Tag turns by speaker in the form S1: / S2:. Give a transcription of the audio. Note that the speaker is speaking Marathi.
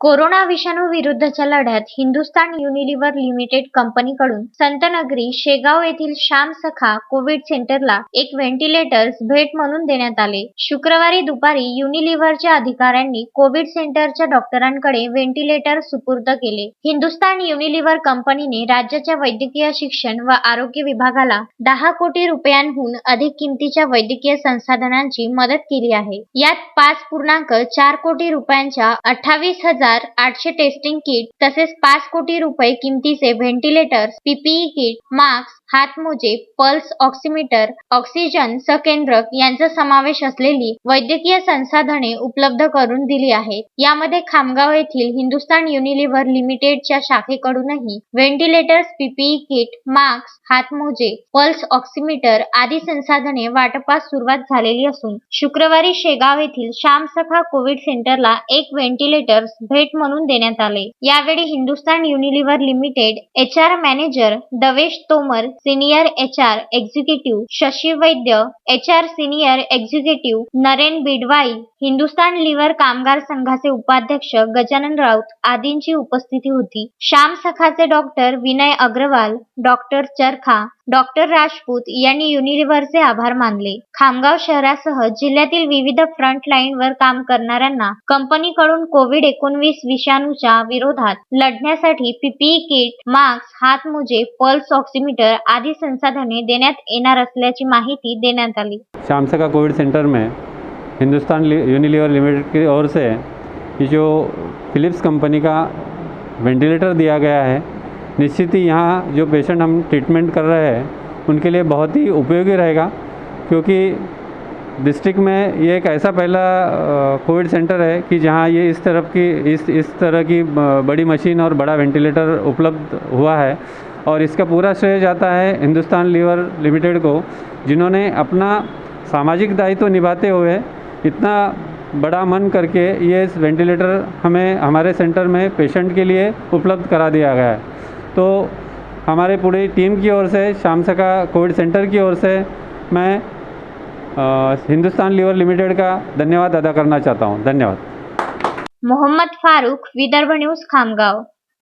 S1: कोरोना विषाणू विरुद्धच्या लढ्यात हिंदुस्तान युनिलिव्हर लिमिटेड कंपनीकडून संतनगरी शेगाव येथील श्याम सखा कोविड सेंटरला एक व्हेंटिलेटर्स भेट म्हणून देण्यात आले. शुक्रवारी दुपारी युनिलिव्हरच्या अधिकाऱ्यांनी कोविड सेंटरच्या डॉक्टरांकडे व्हेंटिलेटर सुपूर्द केले. हिंदुस्तान युनिलिव्हर कंपनीने राज्याच्या वैद्यकीय शिक्षण व आरोग्य विभागाला दहा कोटी रुपयांहून अधिक किमतीच्या वैद्यकीय संसाधनांची मदत केली आहे. यात पाच पूर्णांक चार कोटी रुपयांच्या अठ्ठावीस हजार आठशे टेस्टिंग किट तसेच पाच कोटी रुपये किमतीचे व्हेंटिलेटर्स पीपीई किट मास्क हातमोजे पल्स ऑक्सिमीटर ऑक्सिजन संकेंद्रक यांचा समावेश असलेली वैद्यकीय संसाधने उपलब्ध करून दिली आहेत. यामध्ये खामगाव येथील हिंदुस्तान युनिलिव्हर लिमिटेडच्या शाखेकडूनही व्हेंटिलेटर्स पीपीई किट मास्क हातमोजे पल्स ऑक्सिमीटर आदी संसाधने वाटपास सुरुवात झालेली असून शुक्रवारी शेगाव येथील श्यामसखा कोविड सेंटरला एक व्हेंटिलेटर्स भेट म्हणून देण्यात आले. यावेळी Hindustan Unilever limited H R manager Davesh Tomar senior H R executive Shashi Vaidya H R senior executive Naren Bidwai Hindustan Lever कामगार संघाचे उपाध्यक्ष गजानन राऊत आदींची उपस्थिती होती. Shyam सखाचे doctor Vinay Agrawal doctor Charkha doctor Rajput यांनी युनिलिव्हरचे आभार मानले. खामगाव शहरासह जिल्ह्यातील विविध फ्रंट लाईनवर काम करणाऱ्यांना कंपनीकडून कोविड एकोणवीस विषाणूच्या विरोधात लढण्यासाठी पीपीई किट मास्क हातमोजे पल्स ऑक्सिमीटर आदी संसाधने देण्यात येणार असल्याची माहिती देण्यात आली.
S2: श्यामसका कोविड सेंटर में हिंदुस्तान यूनिलीवर लिमिटेड की ओर से ये जो फिलिप्स कंपनी का वेंटिलेटर दिया गया है निश्चित ही यहाँ जो पेशेंट हम ट्रीटमेंट कर रहे हैं, उनके लिए बहुत ही उपयोगी रहेगा, क्योंकि डिस्ट्रिक्ट में ये एक ऐसा पहला कोविड सेंटर है कि जहाँ ये इस तरफ़ की, इस इस तरह की बड़ी मशीन और बड़ा वेंटिलेटर उपलब्ध हुआ है। और इसका पूरा श्रेय जाता है हिंदुस्तान लीवर लिमिटेड को, जिन्होंने अपना सामाजिक दायित्व तो निभाते हुए इतना बड़ा मन करके ये वेंटिलेटर हमें, हमारे सेंटर में पेशेंट के लिए उपलब्ध करा दिया गया है। तो हमारे पूरी टीम की ओर से शाम सका कोविड सेंटर की ओर से मैं आ, हिंदुस्तान लीवर लिमिटेड का धन्यवाद अदा करना चाहता हूँ। धन्यवाद।
S1: मोहम्मद फारूक विदर्भ न्यूज़ खामगाव।